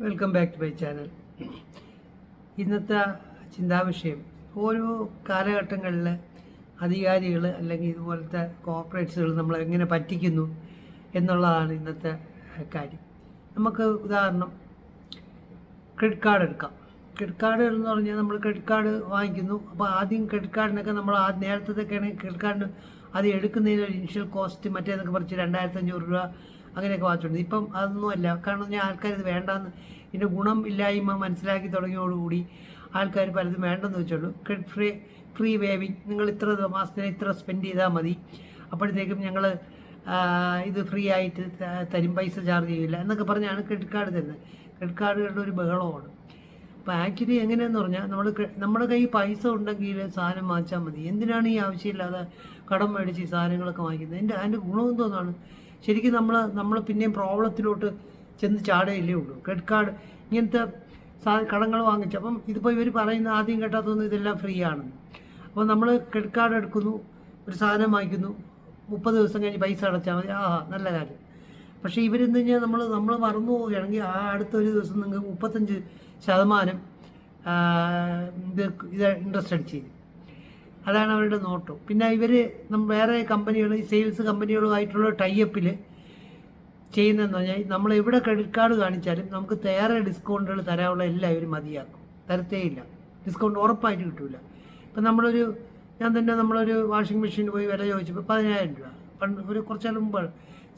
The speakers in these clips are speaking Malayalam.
Welcome back to my channel ഇന്നത്തെ ചിന്താവിഷയം ഓരോ കാലഘട്ടങ്ങളിൽ അധികാരികൾ അല്ലെങ്കിൽ ഇതുപോലത്തെ കോർപ്പറേറ്റ്സുകൾ നമ്മൾ എങ്ങനെ പറ്റിക്കുന്നു എന്നുള്ളതാണ് ഇന്നത്തെ കാര്യം. നമുക്ക് ഉദാഹരണം ക്രെഡിറ്റ് കാർഡ് എടുക്കാം. ക്രെഡിറ്റ് കാർഡ് എന്ന് പറഞ്ഞാൽ നമ്മൾ ക്രെഡിറ്റ് കാർഡ് വാങ്ങിക്കുന്നു. അപ്പോൾ ആദ്യം ക്രെഡിറ്റ് കാർഡിനൊക്കെ നമ്മൾ ആ നേരത്തെ ആണെങ്കിൽ ക്രെഡിറ്റ് കാർഡിന് അത് എടുക്കുന്നതിന് ഒരു ഇനിഷ്യൽ കോസ്റ്റ് മറ്റേതൊക്കെ പറിച്ച് രണ്ടായിരത്തഞ്ഞൂറ് രൂപ അങ്ങനെയൊക്കെ വാച്ചുണ്ട് ഇപ്പം അതൊന്നുമല്ല കാരണം ഞാൻ ആൾക്കാർ ഇത് വേണ്ടാന്ന് ഇതിന്റെ ഗുണം ഇല്ലായ്മ മനസ്സിലാക്കി തുടങ്ങിയോടുകൂടി ആൾക്കാർ പലതും വേണ്ടെന്ന് വെച്ചോളൂ. ക്രെഡിറ്റ് ഫ്രീ ഫ്രീ വേവിങ് നിങ്ങൾ ഇത്ര മാസത്തിന് ഇത്ര സ്പെൻഡ് ചെയ്താൽ മതി. അപ്പോഴത്തേക്കും ഞങ്ങൾ ഇത് ഫ്രീ ആയിട്ട് തരും. പൈസ ചാർജ് ചെയ്യില്ല എന്നൊക്കെ പറഞ്ഞാണ് ക്രെഡിറ്റ് കാർഡ് തരുന്നത്. ക്രെഡിറ്റ് കാർഡുകളുടെ ഒരു ബഹളമാണ്. അപ്പോൾ ആക്ച്വലി എങ്ങനെയാന്ന് പറഞ്ഞാൽ നമ്മൾ നമ്മുടെ കയ്യിൽ പൈസ ഉണ്ടെങ്കിൽ സാധനം വാങ്ങിച്ചാൽ മതി. എന്തിനാണ് ഈ ആവശ്യമില്ലാതെ കടം മേടിച്ച് സാധനങ്ങളൊക്കെ വാങ്ങിക്കുന്നത്? എന്റെ അതിന്റെ ഗുണം എന്തോന്നാണ്? ശരിക്കും നമ്മൾ നമ്മൾ പിന്നെയും പ്രോബ്ലത്തിലോട്ട് ചെന്ന് ചാടുകയല്ലേ ഉള്ളൂ. ക്രെഡിറ്റ് കാർഡ് ഇങ്ങനത്തെ സാ കടങ്ങൾ വാങ്ങിച്ചു അപ്പം ഇതിപ്പോൾ ഇവർ പറയുന്ന ആദ്യം കേട്ടാത്തൊന്നും ഇതെല്ലാം ഫ്രീ ആണ് അപ്പോൾ നമ്മൾ ക്രെഡിറ്റ് കാർഡ് എടുക്കുന്നു ഒരു സാധനം വാങ്ങിക്കുന്നു മുപ്പത് ദിവസം കഴിഞ്ഞ് പൈസ അടച്ചാൽ മതി. ആ നല്ല കാര്യം. പക്ഷേ ഇവരെന്ന് കഴിഞ്ഞാൽ നമ്മൾ നമ്മൾ മറന്നു പോവുകയാണെങ്കിൽ ആ അടുത്ത ഒരു ദിവസം നിങ്ങൾക്ക് മുപ്പത്തഞ്ച് ശതമാനം ഇത് ഇത് ഇൻട്രസ്റ്റ് അടിച്ച് അതാണ് അവരുടെ നോട്ടം. പിന്നെ ഇവർ വേറെ കമ്പനികൾ ഈ സെയിൽസ് കമ്പനികളുമായിട്ടുള്ള ടൈപ്പിൽ ചെയ്യുന്നതെന്ന് പറഞ്ഞാൽ നമ്മൾ എവിടെ ക്രെഡിറ്റ് കാർഡ് കാണിച്ചാലും നമുക്ക് വേറെ ഡിസ്കൗണ്ടുകൾ തരാനുള്ള എല്ലാം ഇവർ മതിയാക്കും. തരത്തേ ഇല്ല. ഡിസ്കൗണ്ട് ഉറപ്പായിട്ട് കിട്ടില്ല ഇപ്പം നമ്മളൊരു ഞാൻ തന്നെ നമ്മളൊരു വാഷിംഗ് മെഷീൻ പോയി വില ചോദിച്ചപ്പോൾ പതിനായിരം രൂപ. പണ്ട് ഒരു കുറച്ച് മുമ്പ്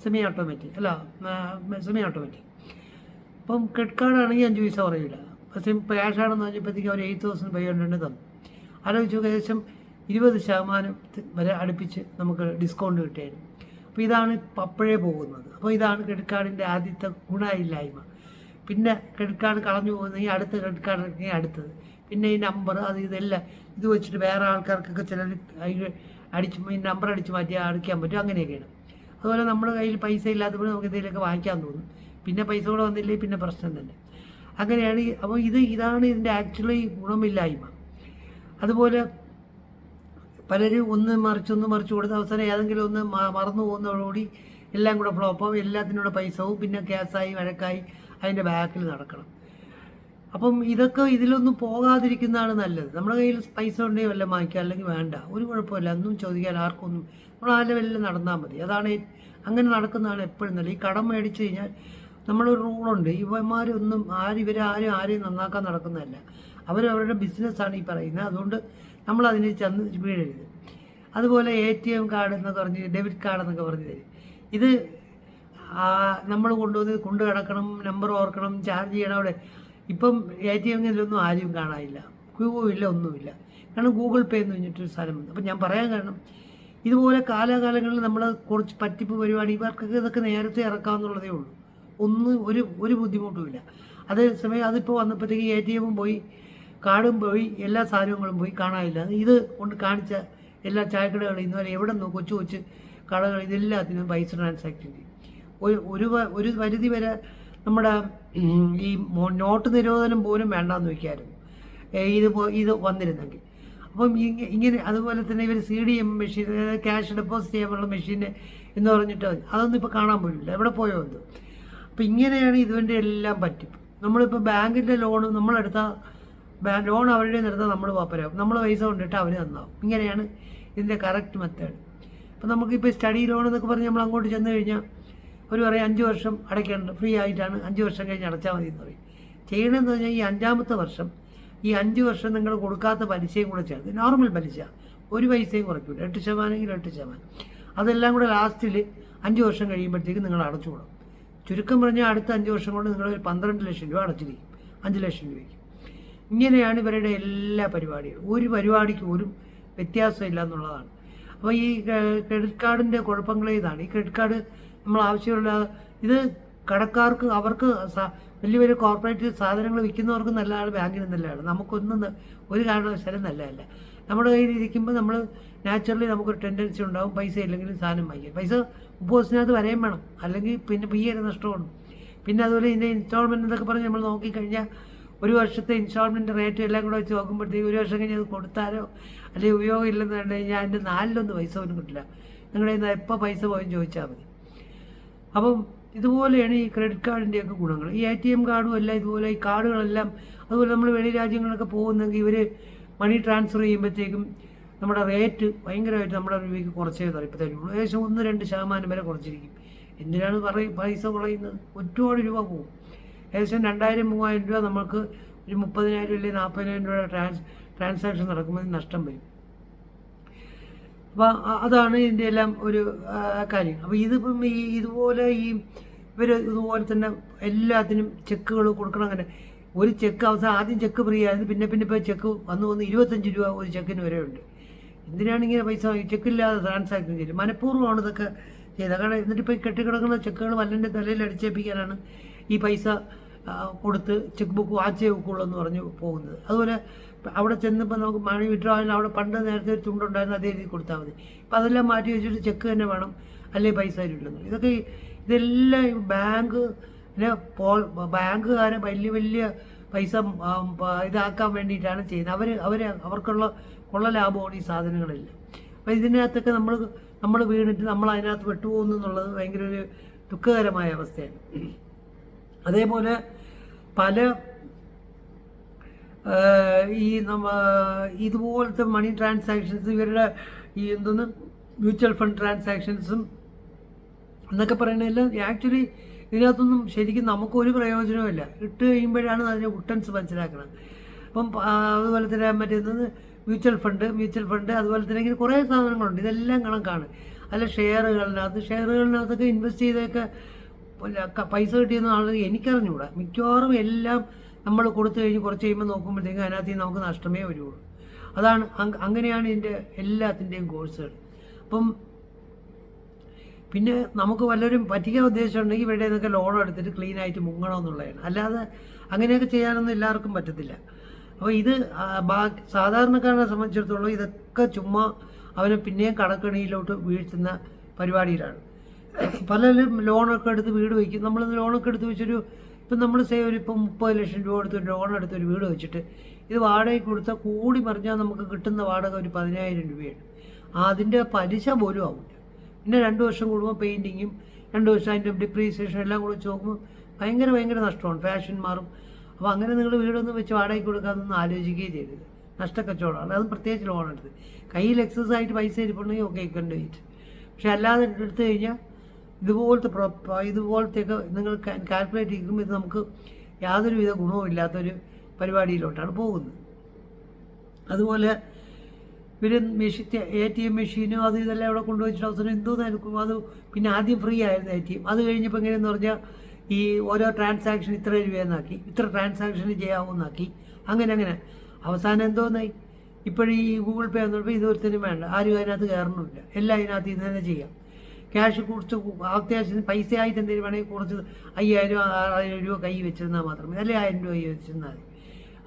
സെമി ഓട്ടോമാറ്റിക് അല്ല സെമി ഓട്ടോമാറ്റിക് അപ്പം ക്രെഡിറ്റ് കാർഡ് ആണെങ്കിൽ അഞ്ച് പൈസ കുറയില്ല പക്ഷേ ക്യാഷ് ആണെന്ന് പറഞ്ഞപ്പോഴത്തേക്ക് അവർ എയ്റ്റ് തൗസൻഡ് ഫൈവ് ഹൺഡ്രഡ് തന്നു. ആലോചിച്ചു ഏകദേശം ഇരുപത് ശതമാനം വരെ അടുപ്പിച്ച് നമുക്ക് ഡിസ്കൗണ്ട് കിട്ടിയായിരുന്നു. അപ്പോൾ ഇതാണ് അപ്പോഴേ പോകുന്നത്. അപ്പോൾ ഇതാണ് ക്രെഡിറ്റ് കാർഡിന്റെ ആദ്യത്തെ ഗുണമില്ലായ്മ പിന്നെ ക്രെഡിറ്റ് കാർഡ് കളഞ്ഞു പോകുന്നെങ്കിൽ അടുത്ത ക്രെഡിറ്റ് കാർഡ് എടുക്കുകയും അടുത്തത്. പിന്നെ ഈ നമ്പർ അത് ഇതെല്ലാം ഇത് വെച്ചിട്ട് വേറെ ആൾക്കാർക്കൊക്കെ ചിലർ അടിച്ച് ഈ നമ്പർ അടിച്ച് മാറ്റി അടിക്കാൻ പറ്റും. അങ്ങനെയൊക്കെയാണ്. അതുപോലെ നമ്മുടെ കയ്യിൽ പൈസ ഇല്ലാത്തപ്പോൾ നമുക്ക് എന്തെങ്കിലുമൊക്കെ വാങ്ങിക്കാൻ തോന്നും. പിന്നെ പൈസ കൂടെ വന്നില്ലെങ്കിൽ പിന്നെ പ്രശ്നം തന്നെ. അങ്ങനെയാണ് അപ്പോൾ ഇത് ഇതാണ് ഇതിന്റെ ആക്ച്വലി ഗുണമില്ലായ്മ. അതുപോലെ പലരും ഒന്ന് മറിച്ച് ഒന്ന് മറിച്ച് കൊടുത്ത് അവസാനം ഏതെങ്കിലും ഒന്ന് മറന്നു പോകുന്നതോടുകൂടി എല്ലാം കൂടെ ഫ്ലോപ്പാവും എല്ലാത്തിനൂടെ പൈസവും പിന്നെ ക്യാസായി വഴക്കായി അതിന്റെ ബാക്കിൽ നടക്കണം. അപ്പം ഇതൊക്കെ ഇതിലൊന്നും പോകാതിരിക്കുന്നതാണ് നല്ലത്. നമ്മുടെ കയ്യിൽ പൈസ ഉണ്ടെങ്കിൽ വല്ല വാങ്ങിക്കുക അല്ലെങ്കിൽ വേണ്ട. ഒരു കുഴപ്പമില്ല. ഒന്നും ചോദിക്കാൻ ആർക്കൊന്നും നമ്മൾ ആ ലെവലിൽ നടന്നാൽ മതി. അതാണ് അങ്ങനെ നടക്കുന്നതാണ് എപ്പോഴും നല്ലത്. ഈ കടം മേടിച്ചു കഴിഞ്ഞാൽ നമ്മളൊരു റൂളുണ്ട് ഇവന്മാരൊന്നും ആരും ഇവരാരും ആരെയും നന്നാക്കാൻ നടക്കുന്നതല്ല. അവരവരുടെ ബിസിനസ്സാണ് ഈ പറയുന്നത്. അതുകൊണ്ട് നമ്മൾ അതിന് ചെന്ന് വീഴരുത് അതുപോലെ എ ടി എം കാർഡ് എന്നൊക്കെ പറഞ്ഞ് ഡെബിറ്റ് കാർഡ് എന്നൊക്കെ പറഞ്ഞ് തരും. ഇത് നമ്മൾ കൊണ്ടുവന്ന് കൊണ്ടു കിടക്കണം നമ്പർ ഓർക്കണം ചാർജ് ചെയ്യണം അവിടെ. ഇപ്പം എ ടി എം ഇതിലൊന്നും ആരും കാണാനില്ല. ക്യൂ ഇല്ല ഒന്നുമില്ല. കാരണം ഗൂഗിൾ പേ എന്ന് പറഞ്ഞിട്ടൊരു സാധനം വന്നു. അപ്പം ഞാൻ പറയാൻ കാരണം ഇതുപോലെ കാലാകാലങ്ങളിൽ നമ്മൾ കുറച്ച് പറ്റിപ്പ് പരിപാടി ഇവർക്കൊക്കെ ഇതൊക്കെ നേരത്തെ ഇറക്കാമെന്നുള്ളതേ ഉള്ളൂ. ഒന്നും ഒരു ഒരു ബുദ്ധിമുട്ടുമില്ല. അതേസമയം അതിപ്പോൾ വന്നപ്പോഴത്തേക്ക് എ ടി എമ്മും പോയി. കാർഡും പോയി എല്ലാ സാധനങ്ങളും പോയി കാണാനില്ല. ഇത് കൊണ്ട് കാണിച്ച എല്ലാ ചായക്കടകളും നിന്ന് വരെ എവിടെ നിന്നോ കൊച്ചു കൊച്ചു കടകൾ ഇതെല്ലാത്തിനും പൈസ ട്രാൻസാക്ഷൻ ചെയ്യും ഒരു ഒരു ഒരു പരിധി വരെ നമ്മുടെ ഈ നോട്ട് നിരോധനം പോലും വേണ്ടാന്ന് വയ്ക്കാമായിരുന്നു ഇത് ഇത് വന്നിരുന്നെങ്കിൽ. അപ്പം ഇങ്ങ- ഇങ്ങനെ അതുപോലെ തന്നെ ഇവർ C D M machine cash deposit ചെയ്യാനുള്ള മെഷീൻ എന്ന് പറഞ്ഞിട്ട് അതൊന്നും ഇപ്പോൾ കാണാൻ പോലില്ല എവിടെ പോയോ എന്തോ അപ്പം ഇങ്ങനെയാണ് ഇതിന്റെ എല്ലാം പറ്റും നമ്മളിപ്പോൾ ബാങ്കിന്റെ ലോണ് നമ്മളെടുത്ത ലോൺ അവരുടെ നിർത്ത നമ്മൾ പാപ്പരാകും നമ്മൾ പൈസ കൊണ്ടിട്ട് അവർ തന്നാവും. ഇങ്ങനെയാണ് ഇതിന്റെ കറക്റ്റ് മെത്തേഡ് അപ്പം നമുക്കിപ്പോൾ സ്റ്റഡി ലോൺ എന്നൊക്കെ പറഞ്ഞ് നമ്മൾ അങ്ങോട്ട് ചെന്ന് കഴിഞ്ഞാൽ ഒരു പറയും അഞ്ച് വർഷം അടയ്ക്കേണ്ട ഫ്രീ ആയിട്ടാണ് അഞ്ച് വർഷം കഴിഞ്ഞ് അടച്ചാൽ മതി എന്ന് പറയും. ചെയ്യണമെന്ന് പറഞ്ഞാൽ ഈ അഞ്ചാമത്തെ വർഷം ഈ അഞ്ച് വർഷം നിങ്ങൾ കൊടുക്കാത്ത പലിശയും കൂടെ ചേർത്ത് നോർമൽ പലിശ. ഒരു പൈസയും കുറയ്ക്കില്ല എട്ട് ശതമാനമെങ്കിൽ എട്ട് ശതമാനം. അതെല്ലാം കൂടെ ലാസ്റ്റിൽ അഞ്ച് വർഷം കഴിയുമ്പോഴത്തേക്ക് നിങ്ങൾ അടച്ചു കൊടുക്കും ചുരുക്കം പറഞ്ഞാൽ അടുത്ത അഞ്ച് വർഷം കൊണ്ട് നിങ്ങൾ ഒരു പന്ത്രണ്ട് ലക്ഷം രൂപ അടച്ചിരിക്കും. അഞ്ച് ലക്ഷം രൂപയ്ക്ക്. ഇങ്ങനെയാണ് ഇവരുടെ എല്ലാ പരിപാടികളും. ഒരു പരിപാടിക്ക് ഒരു വ്യത്യാസമില്ല എന്നുള്ളതാണ് അപ്പോൾ ഈ ക്രെഡിറ്റ് കാർഡിന്റെ കുഴപ്പങ്ങൾ ഇതാണ്. ഈ ക്രെഡിറ്റ് കാർഡ് നമ്മൾ ആവശ്യമുള്ള ഇത് കടക്കാർക്ക് അവർക്ക് വലിയ വലിയ കോർപ്പറേറ്റ് സാധനങ്ങൾ വിൽക്കുന്നവർക്ക് നല്ലതാണ് ബാങ്കിന് നല്ലതാണ്. നമുക്കൊന്നും ഒരു കാരണവശാലും നല്ലതല്ല. നമ്മുടെ കയ്യിൽ ഇരിക്കുമ്പോൾ നമ്മൾ നാച്ചുറലി നമുക്കൊരു ടെൻഡൻസി ഉണ്ടാവും. പൈസ ഇല്ലെങ്കിലും സാധനം വാങ്ങിക്കാം പൈസ മുപ്പത് ദിവസത്തിനകത്ത് വരെയും വേണം. അല്ലെങ്കിൽ പിന്നെ പയ്യേറെ നഷ്ടമാണ്. പിന്നെ അതുപോലെ ഇതിന്റെ ഇൻസ്റ്റാൾമെന്റ് എന്നൊക്കെ പറഞ്ഞ് നമ്മൾ നോക്കിക്കഴിഞ്ഞാൽ ഒരു വർഷത്തെ ഇൻസ്റ്റാൾമെന്റ് റേറ്റ് എല്ലാം കൂടെ വെച്ച് നോക്കുമ്പോഴത്തേക്ക് ഒരു വർഷം കഴിഞ്ഞ് അത് കൊടുത്താലോ? അല്ലെങ്കിൽ ഉപയോഗം ഇല്ലെന്ന് കണ്ടു കഴിഞ്ഞാൽ അതിന്റെ നാലിലൊന്ന് പൈസ പോലും കിട്ടില്ല. നിങ്ങളുടെ നിന്ന് എപ്പോൾ പൈസ പോയെന്ന് ചോദിച്ചാൽ മതി. അപ്പം ഇതുപോലെയാണ് ഈ ക്രെഡിറ്റ് കാർഡിന്റെയൊക്കെ ഗുണങ്ങൾ. ഈ എ ടി എം കാർഡും എല്ലാം ഇതുപോലെ ഈ കാർഡുകളെല്ലാം അതുപോലെ നമ്മൾ വെളി രാജ്യങ്ങളിലൊക്കെ പോകുന്നെങ്കിൽ ഇവർ മണി ട്രാൻസ്ഫർ ചെയ്യുമ്പോഴത്തേക്കും നമ്മുടെ റേറ്റ് ഭയങ്കരമായിട്ട് നമ്മുടെ രൂപയ്ക്ക് കുറച്ചേ തരും ഇപ്പോൾ തരുള്ളൂ ഏകദേശം ഒന്ന് രണ്ട് ശതമാനം വരെ കുറച്ചിരിക്കും. എന്തിനാണ് പറയും പൈസ കുറയുന്നത്? ഒരുപാട് രൂപ പോകും. ഏകദേശം രണ്ടായിരം മൂവായിരം രൂപ നമുക്ക് ഒരു മുപ്പതിനായിരം അല്ലെങ്കിൽ നാൽപ്പതിനായിരം രൂപയുടെ ട്രാൻസ് ട്രാൻസാക്ഷൻ നടക്കുമ്പോൾ നഷ്ടം വരും. അപ്പോൾ അതാണ് ഇതിന്റെ എല്ലാം ഒരു കാര്യം. അപ്പോൾ ഇതിപ്പം ഈ ഇതുപോലെ ഈ ഇവർ ഇതുപോലെ തന്നെ എല്ലാത്തിനും ചെക്കുകൾ കൊടുക്കണം അങ്ങനെ. ഒരു ചെക്ക് അവസാനം ആദ്യം ചെക്ക് ഫ്രീ ആയിരുന്നു. പിന്നെ പിന്നെ ഇപ്പോൾ ചെക്ക് വന്ന് വന്ന് ഇരുപത്തഞ്ച് രൂപ ഒരു ചെക്കിന് വരെ ഉണ്ട്. എന്തിനാണ് ഇങ്ങനെ പൈസ ചെക്കില്ലാതെ ട്രാൻസാക്ഷൻ ചെയ്ത് മനഃപൂർവമാണ് ഇതൊക്കെ ചെയ്തത്. കാരണം എന്നിട്ട് ഇപ്പോൾ കെട്ടിക്കിടക്കുന്ന ചെക്കുകൾ വല്ലന്റെ തലയിൽ അടിച്ചേൽപ്പിക്കാനാണ് ഈ പൈസ കൊടുത്ത് ചെക്ക് ബുക്ക് വാച്ചേ വെക്കുള്ളൂ എന്ന് പറഞ്ഞ് പോകുന്നത്. അതുപോലെ അവിടെ ചെന്നപ്പോൾ നമുക്ക് മണി വിഡ്രോയിൽ അവിടെ പണ്ട് നേരത്തെ ഒരു തുണ്ടുണ്ടായിരുന്നു അതേ രീതിയിൽ കൊടുത്താൽ മതി. അപ്പോൾ അതെല്ലാം മാറ്റി വെച്ചിട്ട് ചെക്ക് തന്നെ വേണം അല്ലെങ്കിൽ പൈസ തരില്ലെന്ന് ഇതൊക്കെ ഇതെല്ലാം ബാങ്ക് പിന്നെ പോൾ ബാങ്കുകാരെ വലിയ വലിയ പൈസ പ- ഇതാക്കാൻ വേണ്ടിയിട്ടാണ് ചെയ്യുന്നത്. അവർ അവർ അവർക്കുള്ള കൊള്ള ലാഭമാണ് ഈ സാധനങ്ങളെല്ലാം. അപ്പോൾ ഇതിനകത്തൊക്കെ നമ്മൾ നമ്മൾ വീണിട്ട് നമ്മൾ അതിനകത്ത് പെട്ടുപോകുന്നു എന്നുള്ളത് ഭയങ്കര ഒരു ദുഃഖകരമായ അവസ്ഥയാണ്. അതേപോലെ പല ഈ നമ്മ ഇതുപോലത്തെ മണി ട്രാൻസാക്ഷൻസ് ഇവരുടെ ഈ എന്തോന്ന് മ്യൂച്വൽ ഫണ്ട് ട്രാൻസാക്ഷൻസും എന്നൊക്കെ പറയുന്നതെല്ലാം ആക്ച്വലി ഇതിനകത്തൊന്നും ശരിക്കും നമുക്കൊരു പ്രയോജനമില്ല ഇട്ട് കഴിയുമ്പോഴാണ് അതിന്റെ കുട്ടൻസ് മനസ്സിലാക്കുന്നത് അപ്പം അതുപോലെ തന്നെ മറ്റേത് മ്യൂച്വൽ ഫണ്ട് മ്യൂച്വൽ ഫണ്ട് അതുപോലെ തന്നെ ഇങ്ങനെ കുറേ സാധനങ്ങളുണ്ട്. ഇതെല്ലാം കണക്കാണ്. അല്ല ഷെയറുകളിനകത്ത് ഷെയറുകളിനകത്തൊക്കെ ഇൻവെസ്റ്റ് ചെയ്തൊക്കെ പൈസ കിട്ടിയെന്ന ആൾ എനിക്കറിഞ്ഞൂടാ. മിക്കവാറും എല്ലാം നമ്മൾ കൊടുത്തു കഴിഞ്ഞ് കുറച്ച് കഴിയുമ്പോൾ നോക്കുമ്പോഴത്തേക്കും അതിനകത്ത് നിന്ന് നമുക്ക് നഷ്ടമേ വരുള്ളൂ. അതാണ് അങ്ങനെയാണ് ഇതിന്റെ എല്ലാത്തിന്റെയും കോഴ്സുകൾ. അപ്പം പിന്നെ നമുക്ക് വല്ലവരും പറ്റിക്കാൻ ഉദ്ദേശം ഉണ്ടെങ്കിൽ ഇവിടെ നിന്നൊക്കെ ലോൺ എടുത്തിട്ട് ക്ലീൻ ആയിട്ട് മുങ്ങണമെന്നുള്ളതാണ് അല്ലാതെ അങ്ങനെയൊക്കെ ചെയ്യാനൊന്നും എല്ലാവർക്കും പറ്റത്തില്ല. അപ്പോൾ ഇത് ബാക്കി സാധാരണക്കാരനെ സംബന്ധിച്ചിടത്തോളം ഇതൊക്കെ ചുമ്മാ അവനെ പിന്നെയും കടക്കണിയിലോട്ട് വീഴ്ത്തുന്ന പരിപാടിയിലാണ്. പലരും ലോണൊക്കെ എടുത്ത് വീട് വയ്ക്കും. നമ്മൾ ലോണൊക്കെ എടുത്ത് വെച്ചൊരു ഇപ്പം നമ്മൾ സേ ഒരു ഇപ്പം മുപ്പത് ലക്ഷം രൂപ എടുത്ത് ലോൺ എടുത്ത് ഒരു വീട് വെച്ചിട്ട് ഇത് വാടകയ്ക്ക് കൊടുത്താൽ കൂടി പറഞ്ഞാൽ നമുക്ക് കിട്ടുന്ന വാടക ഒരു പതിനായിരം രൂപയാണ്. അതിന്റെ പലിശ പോലും ആവില്ല പിന്നെ രണ്ട് വർഷം കൂടുമ്പോൾ പെയിന്റിങ്ങും രണ്ട് വർഷം അതിന്റെ ഡിപ്രീസിയേഷൻ എല്ലാം കൂടെ വെച്ച് നോക്കുമ്പോൾ ഭയങ്കര ഭയങ്കര നഷ്ടമാണ്. ഫാഷൻ മാറും. അപ്പോൾ അങ്ങനെ നിങ്ങൾ വീടൊന്നും വെച്ച് വാടകയ്ക്ക് കൊടുക്കാതൊന്നും ആലോചിക്കുകയും ചെയ്തത് നഷ്ടക്കച്ചവടമാണ്. അത് പ്രത്യേകിച്ച് ലോൺ എടുത്ത്. കയ്യിൽ എക്സസ് ആയിട്ട് പൈസ ഇരിപ്പുണ്ടെങ്കിൽ ഓക്കെ കണ്ടു വെയിറ്റ് പക്ഷെ അല്ലാതെ എടുത്തു കഴിഞ്ഞാൽ ഇതുപോലത്തെ ഇതുപോലത്തെയൊക്കെ നിങ്ങൾ കാൽക്കുലേറ്റ് ചെയ്യുമ്പോൾ ഇത് നമുക്ക് യാതൊരുവിധ ഗുണവും ഇല്ലാത്തൊരു പരിപാടിയിലോട്ടാണ് പോകുന്നത്. അതുപോലെ ഇവർ മെഷീൻ എ ടി എം മെഷീനും അത് ഇതെല്ലാം അവിടെ കൊണ്ടുവച്ചിട്ട് അവസരം എന്തോ അത് പിന്നെ ആദ്യം ഫ്രീ ആയിരുന്നു എ ടി എം അത് കഴിഞ്ഞപ്പോൾ എങ്ങനെയെന്ന് പറഞ്ഞാൽ ഈ ഓരോ ട്രാൻസാക്ഷൻ ഇത്ര രൂപയെന്നാക്കി ഇത്ര ട്രാൻസാക്ഷൻ ചെയ്യാവുന്നാക്കി. അങ്ങനെ അങ്ങനെ. അവസാനം എന്തോന്നായി? ഇപ്പോഴീ ഗൂഗിൾ പേ വന്നപ്പോൾ തന്നെ വേണ്ട. ആരും അതിനകത്ത് കയറണമില്ല. എല്ലാം അതിനകത്ത് ഇന്ന് തന്നെ ചെയ്യാം. ക്യാഷ് കുറച്ച് അത്യാവശ്യത്തിന് അത്യാവശ്യം പൈസ ആയിട്ട് എന്തെങ്കിലും വേണമെങ്കിൽ കുറച്ച് അയ്യായിരം ആറായിരം രൂപ കൈ വെച്ചിരുന്നാൽ മാത്രം മതി. അല്ലെങ്കിൽ ആയിരം രൂപ കൈ വെച്ചിരുന്നാൽ മതി.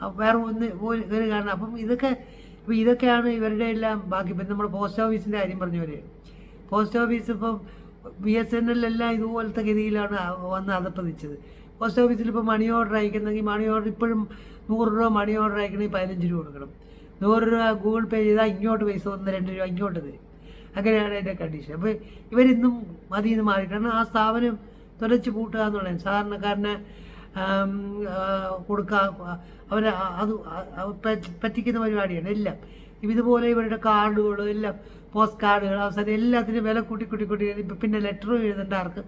അപ്പോൾ വേറെ ഒന്ന് ഒരു കാരണം. അപ്പം ഇതൊക്കെ ഇപ്പം ഇതൊക്കെയാണ് ഇവരുടെ എല്ലാം ബാക്കി. ഇപ്പം നമ്മൾ പോസ്റ്റ് ഓഫീസിന്റെ കാര്യം പറഞ്ഞ പോലെയാണ് പോസ്റ്റ് ഓഫീസ് ഇപ്പം ബി എസ് എൻ എല്ലാം ഇതുപോലത്തെ ഗതിയിലാണ് വന്ന് അതപ്പതിച്ചത് പോസ്റ്റ് ഓഫീസിൽ ഇപ്പോൾ മണി ഓർഡർ അയക്കുന്നെങ്കിൽ മണി ഓർഡർ ഇപ്പോഴും നൂറ് രൂപ മണി ഓർഡർ അയക്കണമെങ്കിൽ പതിനഞ്ച് രൂപ കൊടുക്കണം. നൂറ് രൂപ ഗൂഗിൾ പേ ചെയ്താൽ ഇങ്ങോട്ട് പൈസ ഒന്ന് രണ്ട് രൂപ ഇങ്ങോട്ട് തരും. അങ്ങനെയാണ് അതിന്റെ കണ്ടീഷൻ അപ്പോൾ ഇവരിന്നും അതിൽ നിന്ന് മാറി കാരണം ആ സ്ഥാപനം തുലച്ച് പൂട്ടുക എന്നുള്ളത് സാധാരണക്കാരനെ കൊടുക്കുക അവരെ അത് പറ്റിക്കുന്ന പരിപാടിയാണ്. എല്ലാം. ഇതുപോലെ ഇവരുടെ കാർഡുകൾ എല്ലാം പോസ്റ്റ് കാർഡുകൾ അവസാനം എല്ലാത്തിനും വില കൂട്ടി കൂട്ടി കൂട്ടി. ഇപ്പം പിന്നെ ലെറ്ററും എഴുതേണ്ട ആർക്ക്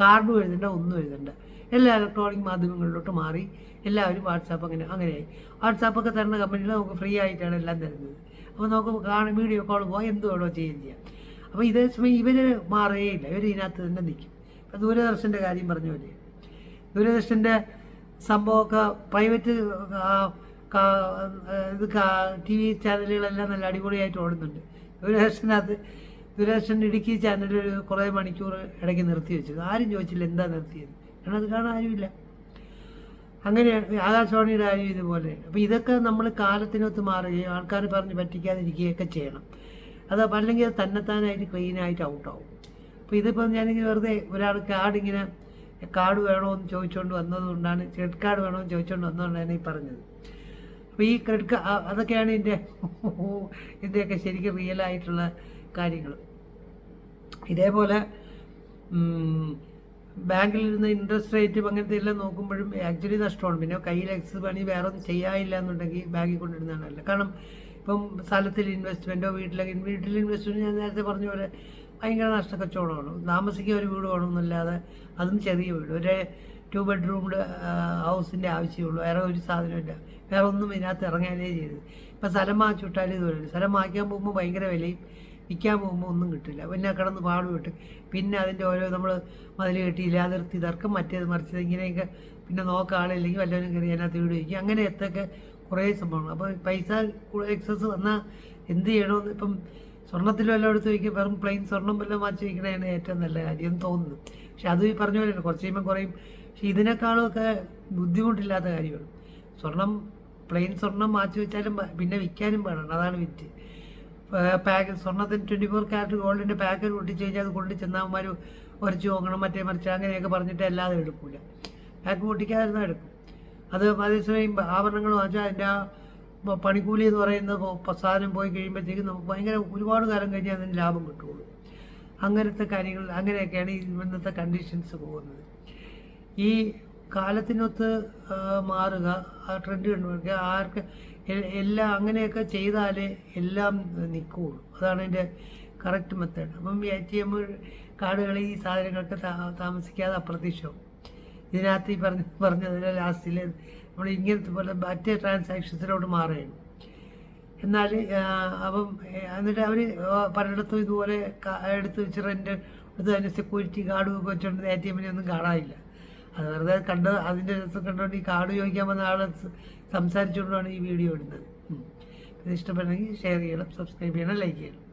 കാർഡും എഴുതണ്ട ഒന്നും എഴുതണ്ട. എല്ലാ ഇലക്ട്രോണിക് മാധ്യമങ്ങളിലോട്ട് മാറി എല്ലാവരും വാട്സാപ്പ് അങ്ങനെ അങ്ങനെയായി. വാട്സാപ്പൊക്കെ തരുന്ന കമ്പനികൾ നമുക്ക് ഫ്രീ ആയിട്ടാണ് എല്ലാം തരുന്നത്. അപ്പോൾ നമുക്ക് കാണും വീഡിയോ കോൾ പോകാം എന്ത് വേണോ ചെയ്യുകയും ചെയ്യാം. അപ്പോൾ ഇതേ സമയം ഇവർ മാറുകയില്ല ഇവർ ഇതിനകത്ത് തന്നെ നിൽക്കും. ഇപ്പം ദൂരദർശന്റെ കാര്യം പറഞ്ഞ പോലെ ദൂരദർശന്റെ സംഭവമൊക്കെ പ്രൈവറ്റ് ഇത് ടി വി ചാനലുകളെല്ലാം നല്ല അടിപൊളിയായിട്ട് ഓടുന്നുണ്ട്. ദൂരദർശനകത്ത് ദൂരദർശൻ ഇടുക്കി ചാനലിൽ കുറേ മണിക്കൂർ ഇടയ്ക്ക് നിർത്തി വെച്ചത് ആരും ചോദിച്ചില്ല എന്താ നിർത്തിയത് കാരണം അത് കാണാൻ ആരുമില്ല. അങ്ങനെയാണ് ആകാശവാണിയുടെ കാര്യം ഇതുപോലെ. അപ്പോൾ ഇതൊക്കെ നമ്മൾ കാലത്തിനൊത്ത് മാറുകയും ആൾക്കാർ പറഞ്ഞ് പറ്റിക്കാതിരിക്കുകയൊക്കെ ചെയ്യണം. അത് അല്ലെങ്കിൽ അത് തന്നെത്താനായിട്ട് ക്ലീനായിട്ട് ഔട്ടാവും അപ്പോൾ ഇതിപ്പോൾ ഞാനിങ്ങനെ വെറുതെ ഒരാൾ കാർഡ് ഇങ്ങനെ കാർഡ് വേണോ? എന്ന് ചോദിച്ചുകൊണ്ട് വന്നതുകൊണ്ടാണ് ക്രെഡിറ്റ് കാർഡ് വേണോ എന്ന് ചോദിച്ചുകൊണ്ട് വന്നതുകൊണ്ടാണ് ഈ പറഞ്ഞത്. അപ്പോൾ ഈ ക്രെഡിറ്റ് കാർഡ് അതൊക്കെയാണ് ഇതിന്റെ ഇതിന്റെയൊക്കെ ശരിക്കും റിയലായിട്ടുള്ള കാര്യങ്ങൾ ഇതേപോലെ ബാങ്കിൽ ഇരുന്ന് ഇൻട്രസ്റ്റ് റേറ്റ് അങ്ങനത്തെ എല്ലാം നോക്കുമ്പോഴും ആക്ച്വലി നഷ്ടമാണ്. പിന്നെ കയ്യിൽ എക്സ് പണി വേറെ ഒന്നും ചെയ്യാനില്ല എന്നുണ്ടെങ്കിൽ ബാങ്കിൽ കൊണ്ടിരുന്നതാണ് നല്ലത്. കാരണം ഇപ്പം സ്ഥലത്തിൽ ഇൻവെസ്റ്റ്മെന്റോ വീട്ടിലൊക്കെ വീട്ടിൽ ഇൻവെസ്റ്റ്മെന്റ് ഞാൻ നേരത്തെ പറഞ്ഞ പോലെ ഭയങ്കര നഷ്ടക്കച്ചവടമാണ് താമസിക്കുക ഒരു വീട് വേണമെന്നല്ലാതെ അതും ചെറിയ വീട്. ഒരു ടു ബെഡ്റൂംഡ് ഹൗസിന്റെ ആവശ്യമുള്ളൂ. വേറെ ഒരു സാധനമില്ല വേറെ ഒന്നും ഇതിനകത്ത് ഇറങ്ങാനേ ചെയ്തത് ഇപ്പം സ്ഥലം വാങ്ങിച്ചുവിട്ടാലും ഇതുപോലെ സ്ഥലം വാങ്ങിക്കാൻ പോകുമ്പോൾ ഭയങ്കര വിലയും വിൽക്കാൻ പോകുമ്പോൾ ഒന്നും കിട്ടില്ല. പിന്നെ കിടന്ന് പാടുപെട്ട് പിന്നെ അതിന്റെ ഓരോ നമ്മൾ മതിൽ കെട്ടിയില്ല അതിർത്തി തർക്കം മറ്റേത് മറിച്ചത് ഇങ്ങനെയൊക്കെ പിന്നെ നോക്കാൻ ആളില്ലെങ്കിൽ വല്ലവരും കയറി അതിനകത്ത് വീട് വയ്ക്കും അങ്ങനെ എത്തൊക്കെ കുറേ സംഭവങ്ങൾ. അപ്പോൾ പൈസ എക്സസ് വന്നാൽ എന്ത് ചെയ്യണമെന്ന് ഇപ്പം സ്വർണത്തിൽ വല്ലതും എടുത്ത് വയ്ക്കും വെറും പ്ലെയിൻ സ്വർണം വല്ലതും വാങ്ങിച്ച് വയ്ക്കണതാണ് ഏറ്റവും നല്ല കാര്യം തോന്നുന്നു. പക്ഷെ അത് ഈ പറഞ്ഞ പോലെ കുറച്ച് കഴിയുമ്പോൾ കുറയും. പക്ഷെ ഇതിനേക്കാളൊക്കെ ബുദ്ധിമുട്ടില്ലാത്ത കാര്യമാണ്. സ്വർണം പ്ലെയിൻ സ്വർണം മാറ്റി വെച്ചാലും പിന്നെ വിൽക്കാനും വേണം അതാണ് വിറ്റ്. പാക്ക് സ്വർണത്തിന് ട്വന്റി ഫോർ ക്യാരറ്റ് ഗോൾഡിന്റെ പാക്കറ്റ് പൊട്ടിച്ച് കഴിഞ്ഞാൽ അത് കൊണ്ട് ചെന്നാൽമാർ ഉരച്ച് നോക്കണം മറ്റേ മറിച്ച് അങ്ങനെയൊക്കെ പറഞ്ഞിട്ട് അല്ലാതെ എടുക്കില്ല പാക്ക് പൊട്ടിക്കാതിരുന്നാൽ എടുക്കും. അത് അതേസമയം ആഭരണങ്ങൾ വാങ്ങിച്ചാൽ അതിന്റെ ആ പണിക്കൂലി എന്ന് പറയുന്ന സാധനം പോയി കഴിയുമ്പോഴത്തേക്കും നമുക്ക് ഭയങ്കര ഒരുപാട് കാലം കഴിഞ്ഞാൽ അതിന് ലാഭം കിട്ടുള്ളൂ. അങ്ങനത്തെ കാര്യങ്ങൾ അങ്ങനെയൊക്കെയാണ് ഇന്നത്തെ കണ്ടീഷൻസ് പോകുന്നത്. ഈ കാലത്തിനൊത്ത് മാറുക ആ ട്രെൻഡ് കണ്ടുപിടിക്കുക ആർക്ക് എല്ലാം അങ്ങനെയൊക്കെ ചെയ്താലേ എല്ലാം നിൽക്കുകയുള്ളൂ. അതാണ് എന്റെ കറക്റ്റ് മെത്തേഡ്. അപ്പം എ ടി എം കാർഡുകൾ ഈ സാധനങ്ങളൊക്കെ താമസിക്കാതെ അപ്രത്യക്ഷമാവും ഇതിനകത്ത് ഈ പറഞ്ഞ പറഞ്ഞതിൽ ലാസ്റ്റിൽ നമ്മൾ ഇങ്ങനത്തെ പോലെ മറ്റേ ട്രാൻസാക്ഷൻസിലോട്ട് മാറുകയാണ്. എന്നാൽ അപ്പം എന്നിട്ട് അവർ പലയിടത്തും ഇതുപോലെ എടുത്ത് വെച്ച് റെന്റ് എടുത്ത് അതിന്റെ സെക്യൂരിറ്റി കാർഡ് വെച്ചുകൊണ്ട് എ ടി എമ്മിനെ ഒന്നും കാണാനില്ല. അത് വെറുതെ കണ്ട് അതിന്റെ രസം കണ്ടുകൊണ്ട് ഈ കാർഡ് ചോദിക്കാൻ വന്ന ആളെ സംസാരിച്ചുകൊണ്ടാണ് ഈ വീഡിയോ ഇടുന്നത്. ഇത് ഇഷ്ടപ്പെടണമെങ്കിൽ ഷെയർ ചെയ്യണം സബ്സ്ക്രൈബ് ചെയ്യണം ലൈക്ക് ചെയ്യണം.